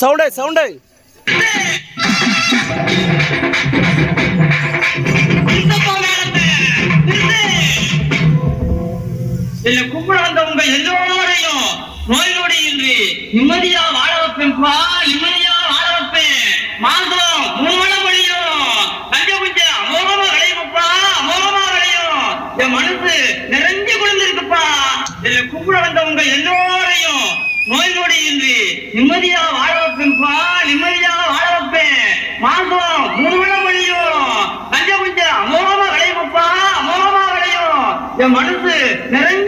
Sound sound. என்னை கும்பிட வந்த உங்க எல்லோரையும் நோய் நொடி இன்றி நிம்மதியா வாழ வைப்பேன்ப்பா நிம்மதியா வாழ வைப்பேன். மாதம் மூணு மொழியும் கஞ்ச குஞ்ச அமோகமா விளையும்ப்பா அமோகமா விளையும் என் மனசு நிறைஞ்சு குளிர்ந்திருக்குப்பா. என்னை கும்பிட வந்த உங்க எல்லோரையும் நோய் இன்றி நிம்மதியா வாழ வைப்பேன்ப்பா நிம்மதியா வாழ வைப்பேன். மாசம் மூணு மொழியும் கஞ்ச குஞ்ச அமோகமா விளையும்ப்பா அமோகமா விளையும். என் மனசு நிறைந்த